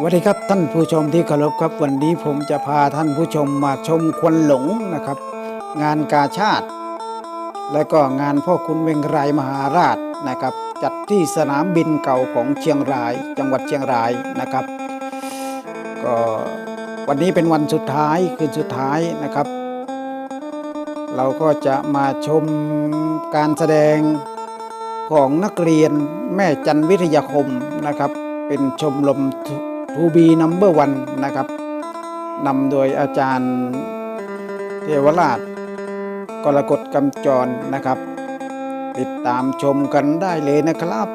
สวัสดีครับท่านผู้ชมที่เคารพครับวันนี้ผมจะพาท่านผู้ชมมาชมควนหลงนะครับ งานกาชาติ และก็งานพ่อคุณเวงรายมหาราชนะครับ จัดที่สนามบินเก่าของเชียงราย จังหวัดเชียงรายนะครับ ก็วันนี้เป็นวันสุดท้ายคืนสุดท้ายนะครับ เราก็จะมาชมการแสดงของนักเรียนแม่จันวิทยาคมนะครับเป็นชมรม ทูบีนัมเบอร์วันนะครับนำโดยอาจารย์เทวราชกรกฎกำจรนะครับ ติดตามชมกันได้เลยนะครับ